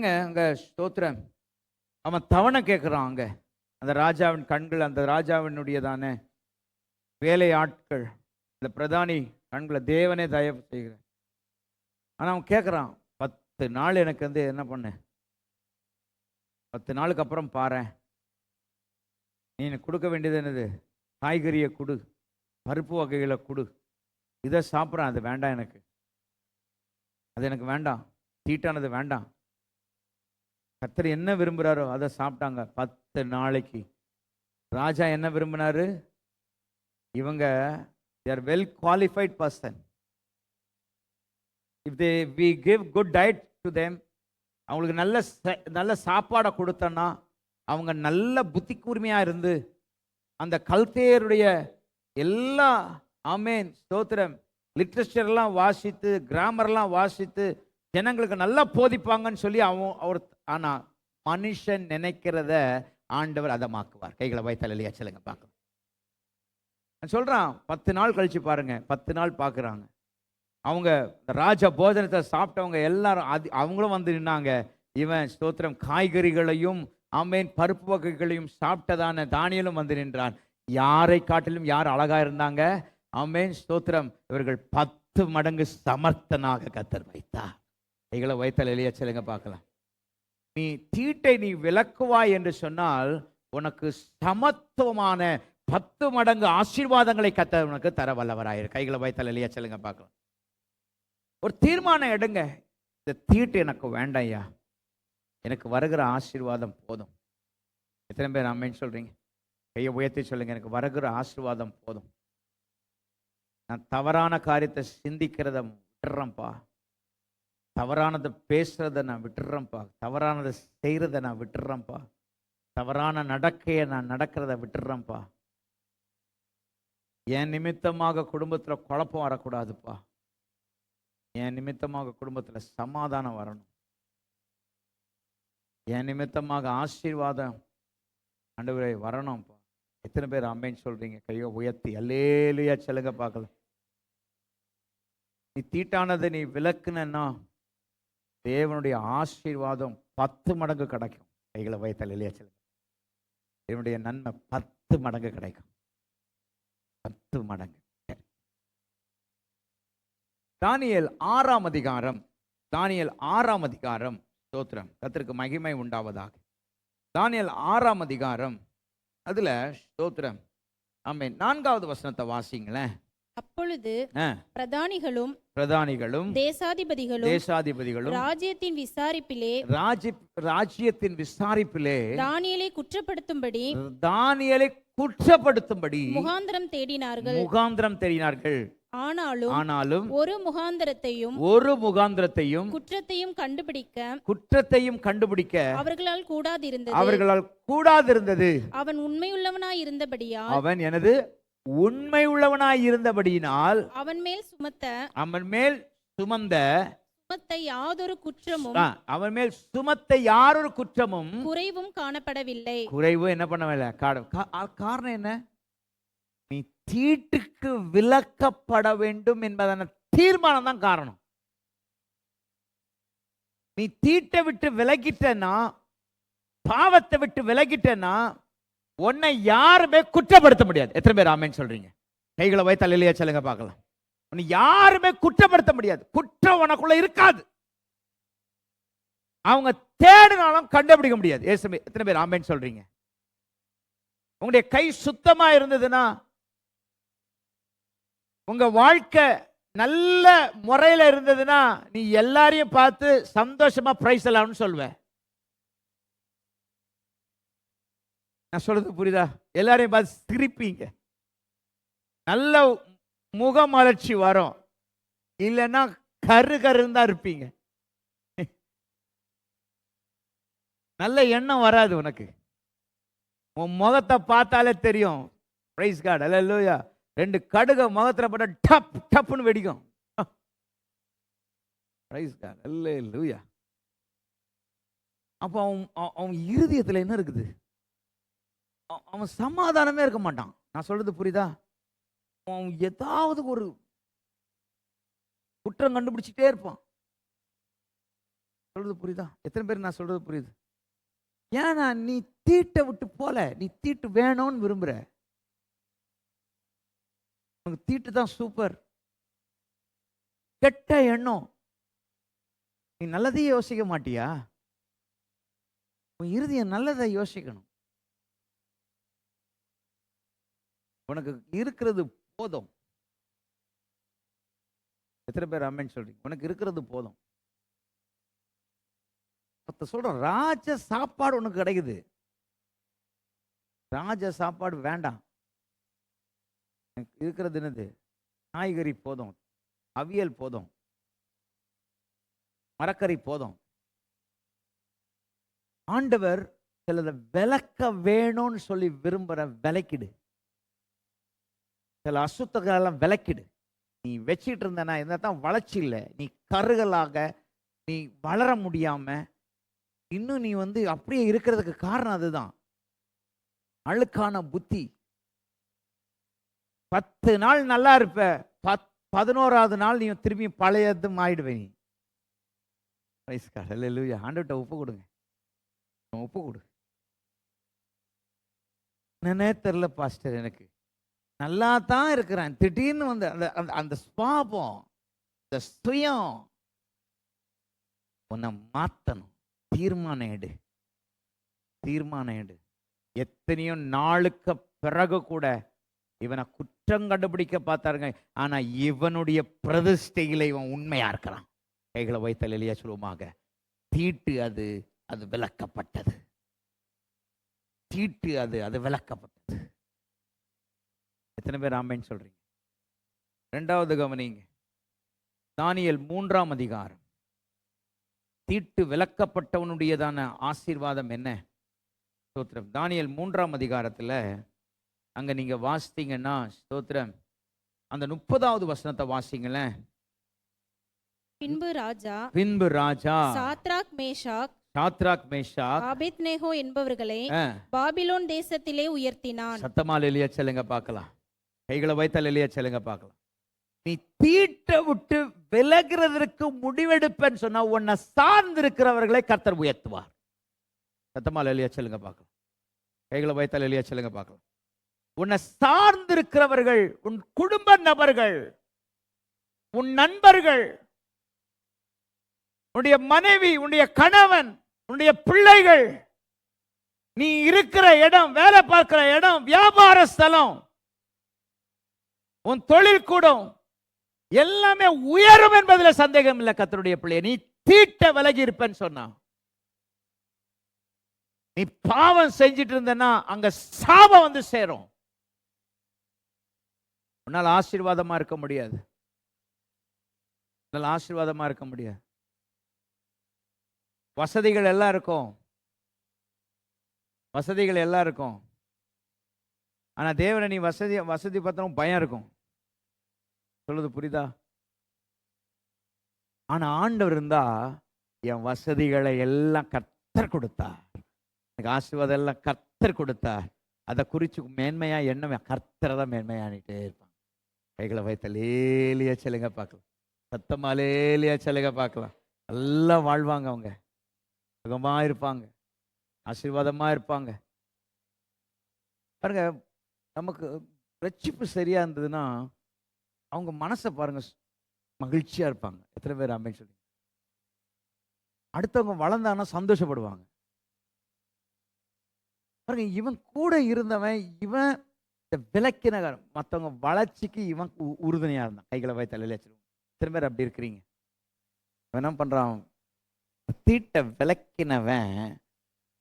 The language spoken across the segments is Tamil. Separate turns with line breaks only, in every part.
பாருங்க அங்க ஸ்தோத்திரம். அவன் தவணை கேட்குறான் அங்க. அந்த ராஜாவின் கண்கள் அந்த ராஜாவினுடையதான வேலை ஆட்கள் இந்த பிரதானி கண்களை தேவனே தயவு செய்கிறேன் ஆனா அவன் கேட்குறான் பத்து நாள் எனக்கு வந்து என்ன பண்ணு? பத்து நாளுக்கு அப்புறம் பாரேன் நீ எனக்கு கொடுக்க வேண்டியது என்னது? காய்கறியை கொடு. பருப்பு வகைகளை கொடு. இதை சாப்பிட்றேன். அது வேண்டாம் எனக்கு. அது எனக்கு வேண்டாம். தீட்டானது வேண்டாம். கர்த்தர் என்ன விரும்புகிறாரோ அதை சாப்பிட்டாங்க பத்து நாளைக்கு. ராஜா என்ன விரும்பினாரு? இவங்க they're well qualified person if they we give good diet to them அவங்களுக்கு நல்ல ச- நல்ல சாப்பாடை கொடுத்தோன்னா அவங்க நல்ல புத்தி கூர்மையாக இருந்து அந்த கல்தேருடைய எல்லா ஆமேன் ஸ்தோத்திரம் லிட்ரேச்சர்லாம் வாசித்து கிராமர்லாம் வாசித்து ஜனங்களுக்கு நல்லா போதிப்பாங்கன்னு சொல்லி அவன் அவர் ஆனா மனுஷன் நினைக்கிறத ஆண்டவர் அதமாக்குவார். கைகளை வைத்தால் இல்லையா சொல்லுங்க பார்க்கலாம். நான் சொல்றான் பத்து நாள் கழிச்சு பாருங்க பத்து நாள் பார்க்குறாங்க அவங்க ராஜ போஜனத்தை சாப்பிட்டவங்க எல்லாரும் அது அவங்களும் வந்து நின்னாங்க. இவன் ஸ்தோத்திரம் காய்கறிகளையும் ஆமேன் பருப்பு வகைகளையும் சாப்பிட்டதான தானியலும் வந்து நின்றான். யாரை காட்டிலும் யார் அழகா இருந்தாங்க? ஆமேன் ஸ்தோத்திரம் இவர்கள் பத்து மடங்கு சமர்த்தனாக கத்தர் வைத்தா கைகளை வைத்தால் எளிய சொல்லுங்க பார்க்கலாம். நீ தீட்டை நீ விளக்குவாய் என்று சொன்னால் உனக்கு சமத்துவமான பத்து மடங்கு ஆசீர்வாதங்களை கத்த உனக்கு தர வல்லவராயிரு கைகளை வைத்தால் இல்லையா சொல்லுங்க பார்க்கலாம். ஒரு தீர்மானம் எடுங்க. இந்த தீட்டு எனக்கு வேண்டாம் ஐயா எனக்கு வருகிற ஆசீர்வாதம் போதும். எத்தனை பேர் அம்மேன்னு சொல்கிறீங்க கையை உயர்த்தி சொல்லுங்க எனக்கு வருகிற ஆசீர்வாதம் போதும். நான் தவறான காரியத்தை சிந்திக்கிறத விட்டுறேன்ப்பா. தவறானதை பேசுறத நான் விட்டுறேன்ப்பா. தவறானதை செய்கிறத நான் விட்டுறேன்ப்பா. தவறான நடக்கையை நான் நடக்கிறத விட்டுறேன்ப்பா. என் நிமித்தமாக குடும்பத்தில் குழப்பம் வரக்கூடாதுப்பா. என் நிமித்தமாக குடும்பத்தில் சமாதானம் வரணும். என் நிமித்தமாக ஆசீர்வாதம் அண்டவரை வரணும்ப்பா. எத்தனை பேர் அம்மேன்னு சொல்கிறீங்க கையை உயர்த்தி. அல்லேலுயா சொல்லுங்க பார்க்கலாம். நீ தீட்டானதை நீ விளக்குனா தேவனுடைய ஆசீர்வாதம் பத்து மடங்கு கிடைக்கும். கைகளை வைத்த இல்லையா சொல்லுங்க. தேவனுடைய நன்மை பத்து மடங்கு கிடைக்கும். பத்து மடங்கு. தானியல் ஆறாம் அதிகாரம் தானியல் ஆறாம் அதிகாரம் ஸ்தோத்திரம். கத்திற்கு மகிமை உண்டாவதாக. தானியல் ஆறாம் அதிகாரம் அதுல ஸ்தோத்திரம். ஆமே நான்காவது வசனத்தை வாசிங்களேன்.
அப்பொழுது பிரதானிகளும்
பிரதானிகளும்
தேசாதிபதிகளும்
தேசாதிபதிகளும்
ராஜ்யத்தின் விசாரிப்பிலே
ராஜ்ய ராஜ்யத்தின் விசாரிப்பிலே
தானியேலை குற்றப்படுத்தும்படி
தானியலை குற்றப்படுத்தும்படி
முகாந்திரம் தேடினார்கள்.
முகாந்திரம் தெரியினார்கள்
ஆனாலும்
ஆனாலும்
ஒரு முகாந்திரத்தையும்
ஒரு முகாந்திரத்தையும்
குற்றத்தையும் கண்டுபிடிக்க
குற்றத்தையும் கண்டுபிடிக்க
அவர்களால் கூடாதிருந்தது.
அவர்களால் கூடாதிருந்தது.
அவன் உண்மையுள்ளவனாய் இருந்தபடியால்
அவன் எனது உண்மை உள்ளவனாய் இருந்தபடியினால்
அவன் மேல் சுமத்த
அவன் மேல் சுமந்த
சுமத்த யாதொரு குற்றமும்
அவன் மேல் சுமத்த யாரொரு குற்றமும்
குறைவும் காணப்படவில்லை.
குறைவு என்ன பண்ணவில்லை? காரணம். என்ன? நீ தீட்டுக்கு விலக்கப்பட வேண்டும் என்பதான தீர்மானம் தான் காரணம். நீ தீட்டை விட்டு விலகிட்டனா பாவத்தை விட்டு விலகிட்டனா உன்னை யாருமே குற்றப்படுத்த முடியாது. எத்தனை பேர் ஆமேன்னு சொல்றீங்க? கைகளை வைத்தால் இல்லையா சொல்லுங்க பார்க்கலாம். உன்னை யாருமே குற்றப்படுத்த முடியாது. குற்றம் உனக்குள்ள இருக்காது. அவங்க தேடினாலும் கண்டுபிடிக்க முடியாது. ஏசுமே எத்தனை பேர் ஆமேன்னு சொல்றீங்க? உங்களுடைய கை சுத்தமா இருந்ததுன்னா உங்க வாழ்க்கை நல்ல முறையில இருந்ததுன்னா நீ எல்லாரையும் பார்த்து சந்தோஷமா பிரைஸ் எல்லாம்னு சொல்லுவேன். நான் சொல்கிறது புரியுதா? எல்லாரையும் பார்த்து சிரிப்பீங்க. நல்ல முகமலர்ச்சி வரும். இல்லைன்னா கரு கருன்னு தான் இருப்பீங்க. நல்ல எண்ணம் வராது உனக்கு. உன் முகத்தை பார்த்தாலே தெரியும். ப்ரைஸ் கார்டு அல்ல ரெண்டு கடுக முகத்தில் போட்டால் டப் டப்புன்னு வெடிக்கும். ப்ரைஸ் கார்டு அல்ல இல்லையா அப்போ அவன் அவன் இருதயத்தில் என்ன இருக்குது? அவன் சமாதானமே இருக்க மாட்டான். நான் சொல்றது புரியுதா? அவன் ஏதாவது ஒரு குற்றம் கண்டுபிடிச்சிட்டே இருப்பான். சொல்றது புரியுதா? எத்தனை பேர் நான் சொல்றது புரியுது? ஏன்னா நீ தீட்டை விட்டு போல நீ தீட்டு வேணும்னு விரும்புற. உனக்கு தீட்டு தான் சூப்பர் கெட்ட எண்ணம். நீ நல்லதையே யோசிக்க மாட்டியா? உன் இறுதியை நல்லதை யோசிக்கணும். உனக்கு இருக்கிறது போதும். எத்தனை பேர் அம்மன் சொல்றீங்க? உனக்கு இருக்கிறது போதும். சொல்றோம் ராஜ சாப்பாடு உனக்கு கிடைக்குது. ராஜ சாப்பாடு வேண்டாம். இருக்கிறது என்னது? காய்கறி போதும். அவியல் போதும். மரக்கறி போதும். ஆண்டவர் சிலதை விளக்க வேணும்னு சொல்லி விரும்புற விளக்கிடு சில அசுத்தங்களெல்லாம் விளக்கிடு. நீ வச்சிட்டு இருந்தனா என்ன தான் வளர்ச்சி இல்லை. நீ கருகலாக நீ வளர முடியாம இன்னும் நீ வந்து அப்படியே இருக்கிறதுக்கு காரணம் அதுதான். அழுக்கான புத்தி. பத்து நாள் நல்லா இருப்ப. பத் பதினோராவது நாள் நீ திரும்பி பழையதும் ஆயிடுவே நீ. இல்லையா ஆண்டுகிட்ட உப்பு கொடுங்க. ஒப்பு கொடு. என்னன்னே தெரில பாஸ்டர் எனக்கு. நல்லா தான் இருக்கிறேன். திடீர்னு வந்து அந்த அந்த அந்த ஸ்வாபம் இந்த சுயம் உன்னை மாற்றணும் தீர்மானம் எடு. தீர்மானம் எடு. எத்தனையோ நாளுக்கு பிறகு கூட இவனை குற்றம் கண்டுபிடிக்க பார்த்தாருங்க. ஆனா இவனுடைய பிரதிஷ்டையில இவன் உண்மையா இருக்கிறான். கைகளை வைத்தல் எளியா சொல்லுவோமாக தீட்டு அது அது விளக்கப்பட்டது. தீட்டு அது அது விளக்கப்பட்டது. எத்தனை பேர் ஆமேன்னு சொல்றீங்க? ரெண்டாவது கவனிங்க. தானியல் மூன்றாம் அதிகாரம். தீட்டு விளக்கப்பட்டவனுடையதான ஆசீர்வாதம் என்ன? ஸ்தோத்திரம். தானியல் மூன்றாம் அதிகாரத்துல அங்க நீங்க வாசித்தீங்கன்னா ஸ்தோத்திரம். அந்த முப்பதாவது வசனத்தை வாசிங்களேன்.
பின்பு ராஜா
பின்பு ராஜா
Shadrach Meshach
Shadrach Meshach
Abednego என்பவர்களை Babylon தேசத்திலே உயர்த்தினான்.
சத்தமா லெலியா செல்லுங்க பார்க்கலாம். கைகளை வைத்தால் இல்லையா? செல்லுங்க பார்க்கலாம். நீ தீட்டை விட்டு விலகிறதற்கு முடிவெடுப்பேன்னு சொன்னா உன்னை சார்ந்து இருக்கிறவர்களை கர்த்தர் உயர்த்துவார். சத்தமா இல்லையா? செல்லுங்க பார்க்கலாம். கைகளை வைத்தால் இல்லையா? செல்லுங்க பார்க்கலாம். உன்னை சார்ந்திருக்கிறவர்கள் உன் குடும்ப நபர்கள் உன் நண்பர்கள் உன்னுடைய மனைவி உன்னுடைய கணவன் உன்னுடைய பிள்ளைகள் நீ இருக்கிற இடம் வேலை பார்க்கிற இடம் வியாபார ஸ்தலம் உன் தொழில் கூடம். எல்லாமே உயரும் என்பதில் சந்தேகம் இல்லை கத்தருடைய பிள்ளைய. நீ தீட்ட விலகி இருப்பேன்னு சொன்னான் நீ பாவம் செஞ்சிட்டு இருந்தனா அங்க சாபம் வந்து சேரும். உன்னால் ஆசீர்வாதமா இருக்க முடியாது. உன்னால் ஆசீர்வாதமா இருக்க முடியாது. வசதிகள் எல்லாம் இருக்கும். வசதிகள் எல்லாம் இருக்கும். ஆனால் தேவனை நீ வசதி வசதி பத்திரம் பயம் இருக்கும். சொல்லுது புரியுதா? ஆனா ஆண்டவர் இருந்தா என் வசதிகளை எல்லாம் கத்தர் கொடுத்தார். எனக்கு ஆசீர்வாதம் எல்லாம் கர்த்தர் கொடுத்தார். அதை குறித்து மேன்மையா என்ன கர்த்தரை தான் மேன்மையானிட்டே இருப்பான் கைகளை வைத்த லேலியா செல்லுங்க பார்க்கலாம். சத்தமா லேலியா செல்லுங்க பார்க்கலாம். நல்லா வாழ்வாங்க அவங்க. சுகமா இருப்பாங்க. ஆசீர்வாதமா இருப்பாங்க. பாருங்க நமக்கு ரட்சிப்பு சரியா இருந்ததுன்னா அவங்க மனசை பாருங்க மகிழ்ச்சியாக மகிழ்ச்சியா இருப்பாங்க. எத்தனை பேர் அம்மேன்னு சொல்லி. அடுத்தவங்க வளர்ந்தானா சந்தோஷப்படுவாங்க. பாருங்க இவன் கூட இருந்தவன் இவன் இந்த விளக்கின மற்றவங்க வளர்ச்சிக்கு இவன் உறுதுணையாக உறுதுணையா இருந்தான். கைகளை வாய் தலையில வச்சிருவான் எத்தனை பேர் அப்படி இருக்கிறீங்க? இவன் என்ன பண்றான்? தீட்ட விளக்கினவன்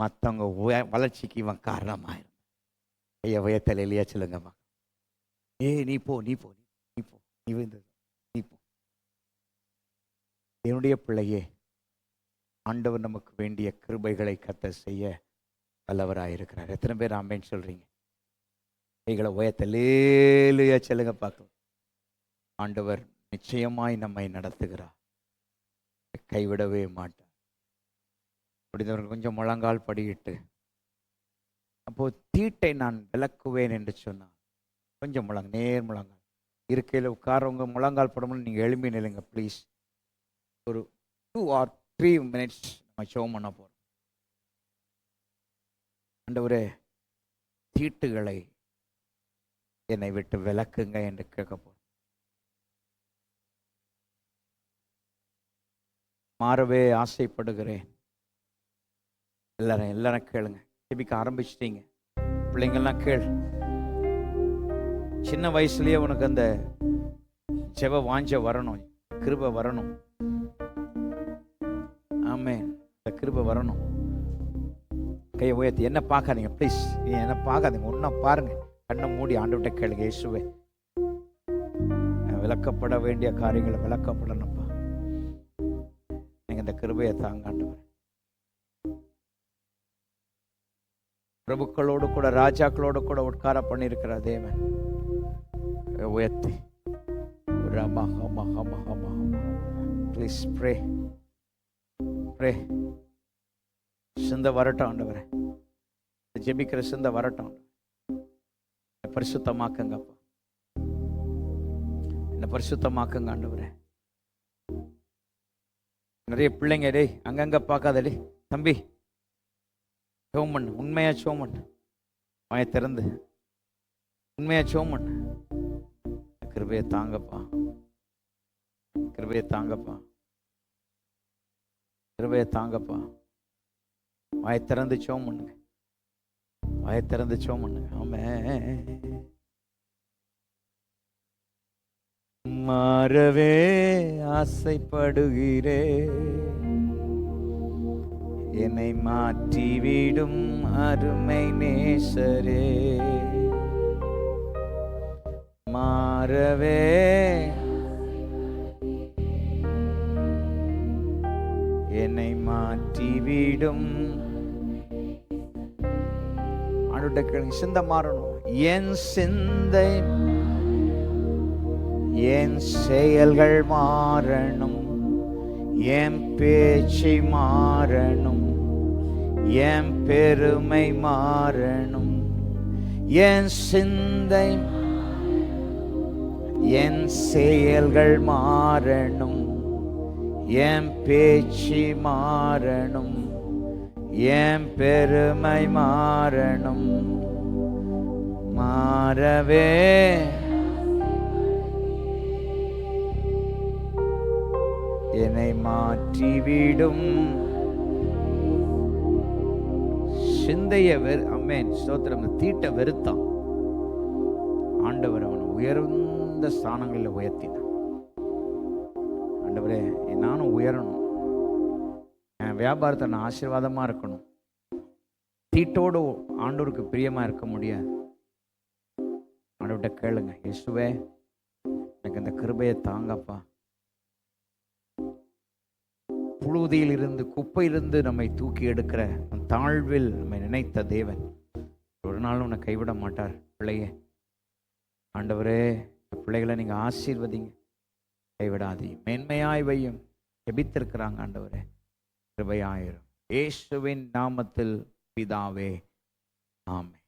மற்றவங்க வளர்ச்சிக்கு இவன் காரணமாயிருந்தான் ஐயா வய தலையிலேயே சொல்லுங்கம்மா ஏய் நீ போ நீ போ நீ போ நீ என்னுடைய பிள்ளையே ஆண்டவர் நமக்கு வேண்டிய கிருபைகளை கத்த செய்ய வல்லவராயிருக்கிறார். எத்தனை பேர் ஆமேன்னு சொல்றீங்க? கைகளை உயத்தலேலுயா செல்லுங்க பார்க்கலாம். ஆண்டவர் நிச்சயமாய் நம்மை நடத்துகிறார். கைவிடவே மாட்டார். முடிந்தவர்கள் கொஞ்சம் முழங்கால் படியிட்டு அப்போ தீட்டை நான் விளக்குவேன் என்று சொன்னார் கொஞ்சம் முழங்க நேர் முழங்க. இருக்கையில் உட்காரவங்க முழங்கால் படமும் நீங்கள் எழும்பி நில்லுங்க ப்ளீஸ் ஒரு டூ ஆர் த்ரீ மினிட்ஸ் நம்ம ஷோ பண்ண போகிறோம் ஆண்டவரே தீட்டுகளை என்னை விட்டு விளக்குங்க என்று கேட்க போகிறோம் மாறவே ஆசைப்படுகிறேன். எல்லாரும் எல்லாரும் கேளுங்க. ஜெபிக்க ஆரம்பிச்சிட்டீங்க. பிள்ளைங்கள்லாம் கேள். சின்ன வயசுலயே உனக்கு அந்த செவ வாஞ்ச வரணும் கிருபை வரணும். ஆமே இந்த கிருபை வரணும். கையை உயர்த்தி என்ன பார்க்காதீங்க ப்ளீஸ் நீ என்ன பார்க்காதீங்க ஒன்றா பாருங்க. கண்ணை மூடி ஆண்டுகிட்ட கேளுங்க இயேசுவே விளக்கப்பட வேண்டிய காரியங்களை விளக்கப்படணும்ப்பா. நீங்கள் இந்த கிருபையை தாங்க பிரபுக்களோடு கூட ராஜாக்களோடு கூட உட்கார பண்ணியிருக்கிற தேவன். உயர்த்தி ரமா ஹமா ஹமா ப்ளீஸ் ப்ரே ப்ரே சிந்த வரட்டும் ஆண்டவரே. ஜெபிக்கிற சிந்த வரட்டும். பரிசுத்தமாக்குங்க பரிசுத்தமாக்குங்கப்பா என்ன பரிசுத்தமாக்குங்க ஆண்டவரே. நிறைய பிள்ளைங்க டேய் அங்கங்க பார்க்காத தம்பி சோமன் உண்மையா சோமன் வாய திறந்து. உண்மையா சோமன் கிருபையை தாங்கப்பா. கிருபையை தாங்கப்பா. கிருபையை தாங்கப்பா. வாய திறந்து சோம் பண்ணுங்க. வாய திறந்து சோம் பண்ணுங்க. ஆமே மாறவே ஆசைப்படுகிறே. என்னை மாற்றிவிடும் அருமை நேசரே. மாறவே. என்னை மாற்றிவிடும். ஆண்டுகிட்ட சிந்தை மாறணும். என் சிந்தை என் செயல்கள் மாறணும். என் பேச்சை மாறணும். என் பெருமை மாறணும். என் சிந்தை என் செயல்கள் மாறணும். என் பேச்சு மாறணும். என் பெருமை மாறணும். மாறவே. என்னை மாற்றிவிடும். சிந்தைய வெறு அம்மேன் ஸ்தோத்திரம் தீட்ட வெறுத்தான். ஆண்டவர் உயர்ந்த ஸ்தானங்களில் உயர்த்தினான் ஆண்டவரே நானும் உயரணும். என் வியாபாரத்தை நான் ஆசீர்வாதமாக இருக்கணும். தீட்டோடு ஆண்டோருக்கு பிரியமாக இருக்க முடியாது. ஆண்டவர்கிட்ட கேளுங்க இயேசுவே எனக்கு இந்த கிருபையை தாங்கப்பா. புழுதியில் இருந்து குப்பையிலிருந்து நம்மை தூக்கி எடுக்கிற தாழ்வில் நம்மை நினைத்த தேவன். ஒரு நாள் உன்னை கைவிட மாட்டார் பிள்ளையே. ஆண்டவரே பிள்ளைகளை நீங்கள் ஆசீர்வதிங்க. கைவிடாதீங்க மேன்மையாய் வையும். ஜெபித்திருக்கிறாங்க ஆண்டவரே. கிருபையாயிரும். இயேசுவின் நாமத்தில் பிதாவே. ஆமே